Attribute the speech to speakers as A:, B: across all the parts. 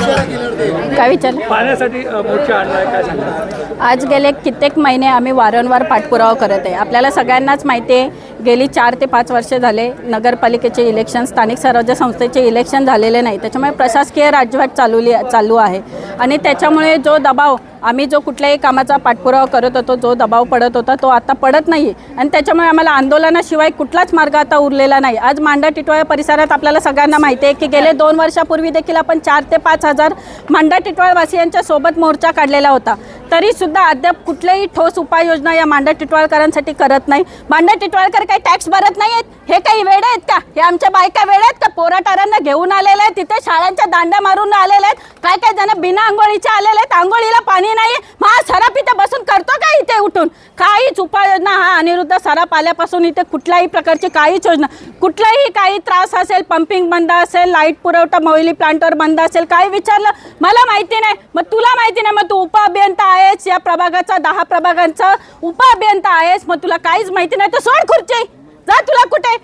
A: काय विचारलं
B: पाण्यासाठी अ, मोर्चा आणलाय काय सांगणार?
A: आज गेले कित्येक महिने आम्ही वारंवार पाठपुरावा करत आहे. आपल्याला सगळ्यांनाच माहिती आहे गेली चार ते पाच वर्षे झाले नगरपालिकेचे इलेक्शन स्थानिक स्वराज्य संस्थेचे इलेक्शन झालेले नाही. त्याच्यामुळे प्रशासकीय राजवट चालवली चालू आहे. आणि त्याच्यामुळे जो दबाव आम्ही जो कुठल्याही कामाचा पाठपुरावा करत होतो जो दबाव पडत होता तो आता पडत नाही आणि त्याच्यामुळे आम्हाला आंदोलनाशिवाय कुठलाच मार्ग आता उरलेला नाही. आज मांडा टिटवाळा परिसरात आपल्याला सगळ्यांना माहिती आहे की गेले दोन वर्षापूर्वी देखील आपण चार ते पाच हजार मांडा टिटवाळवासियांच्या सोबत मोर्चा काढलेला होता. तरी सुद्धा अद्याप कुठल्याही ठोस उपाययोजना या मांडा टिटवाळकरांसाठी करत नाही. मांडा टिटवाळकर काही टॅक्स भरत नाही आहेत हे काही वेळ आहेत का? हे आमच्या बायका वेळ आहेत का? पोराटारांना घेऊन आलेले आहेत तिथे शाळांच्या दांड्या मारून आलेल्या आहेत. काय काय जण बिना आंघोळीच्या आलेले आहेत? आंघोळीला पाणी नाही महा सराप इथे बसून करतो का इथे उठून काहीच उपाययोजना हा सराप आल्यापासून इथे कुठल्याही प्रकारची काहीच योजना कुठलाही काही त्रास असेल पंपिंग बंद असेल लाइट पुरवठा मोहिली प्लांटवर बंद असेल काही विचारलं मला माहिती नाही. मग तुला माहिती नाही मग तू उप अभियंता आहेस या प्रभागाचा दहा प्रभागांचा उप अभियंता आहेस मग तुला काहीच माहिती नाही तर सोड खुर्ची. जा तुला कुठे?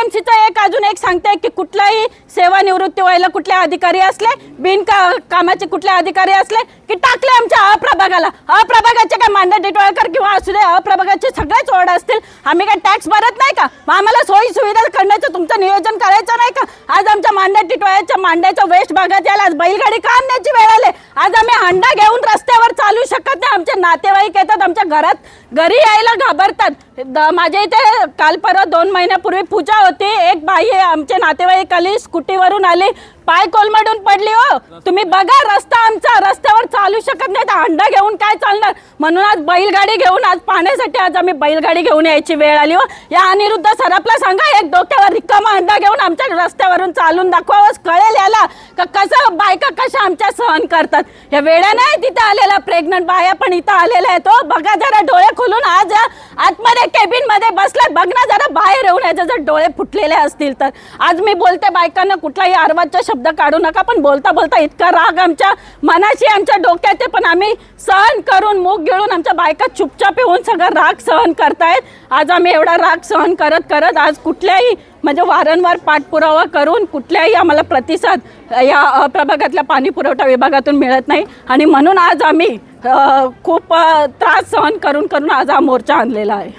A: केडएमसीचं एक अजून एक सांगते की कुठलाही सेवानिवृत्ती व्हायला कुठले अधिकारी असले बिन का कामाचे कुठले अधिकारी असले की टाकले आमच्या अप्रभागाला. अप्रभागाचे काय मांडा टिटवाळकर किंवा असू दे अप्रभागाचे सगळेच ओढ असतील. आम्ही काय टॅक्स भरत नाही का? मग आम्हाला सोयी सुविधा करण्याचं तुमचं नियोजन करायचं नाही का? आज आमच्या मांडा टिटवाळ्याच्या मांड्याच्या वेस्ट भागात यायला आज बैलगाडी का आणण्याची वेळ आले? आज आम्ही हंडा घेऊन रस्त्यावर चालू शकत नाही. आमचे नातेवाईक येतात आमच्या घरात घरी यायला घाबरतात. द- माझ्या इथे काल परत दोन महिन्यापूर्वी पूजा होती. एक बाई आहे आमचे नातेवाईक आली स्कूटीवरून आली. पाय कोलमडून पडली हो. तुम्ही बघा रस्ता आमचा. रस्त्यावर चालू शकत नाही तर अंडा घेऊन काय चालणार? म्हणून आज बैलगाडी घेऊन आज पाण्यासाठी आज आम्ही बैलगाडी घेऊन यायची वेळ आली हो. या अनिरुद्ध सरापला सांगा एक डोक्यावर रिकामा अंडा घेऊन आमच्या रस्त्यावरून चालून दाखवावंच हो. कळेल याला का कसं बायका कशा आमच्या सहन करतात. या वेळा नाही तिथं आलेला प्रेग्नंट बाया पण इथं आलेल्या आहेत तो बघा जरा डोळे खोलून आज या आतमध्ये केबिनमध्ये बसलात बघ ना जरा बाहेर येऊन याचे जर डोळे फुटलेले असतील तर. आज मी बोलते बायकांना कुठलाही आरवाचा शब्द काढू नका पण बोलता बोलता इतका राग आमच्या मनाशी आमच्या डोक्यात आहे पण आम्ही सहन करून मूग गिळून आमच्या बायका चुपचाप येऊन सगळं राग सहन करतायत. आज आम्ही एवढा राग सहन करत करत आज कुठल्याही म्हणजे वारंवार पाठपुरावा करून कुठल्याही आम्हाला प्रतिसाद या प्रभागातल्या पाणी पुरवठा विभागातून मिळत नाही. आणि म्हणून आज आम्ही खूप त्रास सहन करून करून आज हा मोर्चा आणलेला आहे.